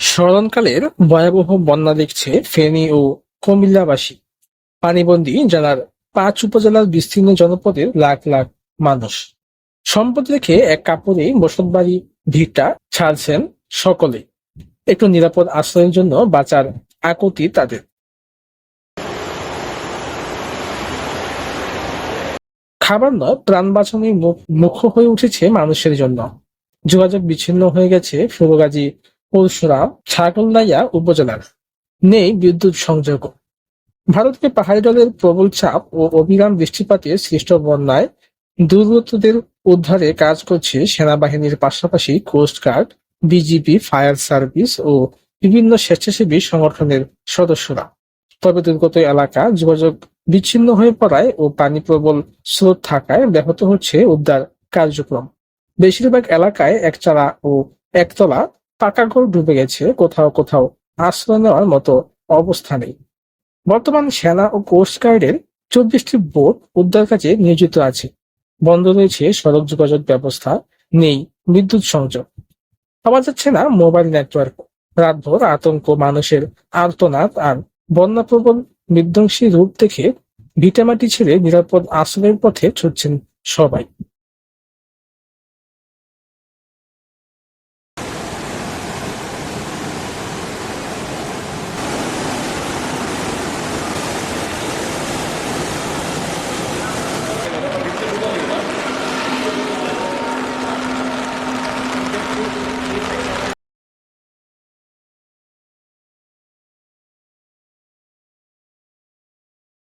স্মরণকালের ভয়াবহ বন্যা দেখছে ফেনী ও কুমিল্লাবাসী। পানিবন্দী জেলার পাঁচ উপজেলার বিস্তীর্ণ জনপদের লাখ লাখ মানুষ। সম্পদ রেখে এক কাপড়ে বসতবাড়ি ভিটা ছাড়ছেন সকলে। একটু নিরাপদ আশ্রয়ের জন্য বাঁচার আকুতি তাদের। খাবার নয়, প্রাণ বাঁচানোই মুখ্য হয়ে উঠেছে মানুষের জন্য। যোগাযোগ বিচ্ছিন্ন হয়ে গেছে ফুলগাজী পরশুরাম ছাগলনাইয়া উপজেলার নেই বিদ্যুৎ সংযোগ। ভারতকে পাহাড়ি জলের প্রবল চাপ ও অবিরাম বৃষ্টিপাতে সৃষ্ট বন্যায় দুর্গতদের উদ্ধারে কাজ করছে সেনাবাহিনীর পাশাপাশি কোস্টগার্ড বিজিবি, ফায়ার সার্ভিস ও বিভিন্ন স্বেচ্ছাসেবী সংগঠনের সদস্যরা। তবে দুর্গত এলাকা যোগাযোগ বিচ্ছিন্ন হয়ে পড়ায় ও পানি প্রবল স্রোত থাকায় ব্যাহত হচ্ছে উদ্ধার কার্যক্রম। বেশিরভাগ এলাকায় একচালা ও একতলা পাকা ঘর ডুবে গেছে, কোথাও কোথাও আশ্রয় নেওয়ার মতো অবস্থা নেই। বর্তমান সেনা ও কোস্টগার্ডের চব্বিশটি বোট উদ্ধার কাজে নিয়োজিত আছে। বন্ধ রয়েছে সড়ক যোগাযোগ ব্যবস্থা, নেই বিদ্যুৎ সংযোগ। পাওয়া যাচ্ছে না মোবাইল নেটওয়ার্ক। রাতভর আতঙ্ক, মানুষের আর্তনাদ আর বন্যাপ্রবল বিধ্বংসী রূপ দেখে ভিটামাটি ছেড়ে নিরাপদ আশ্রয়ের পথে ছুটছেন সবাই।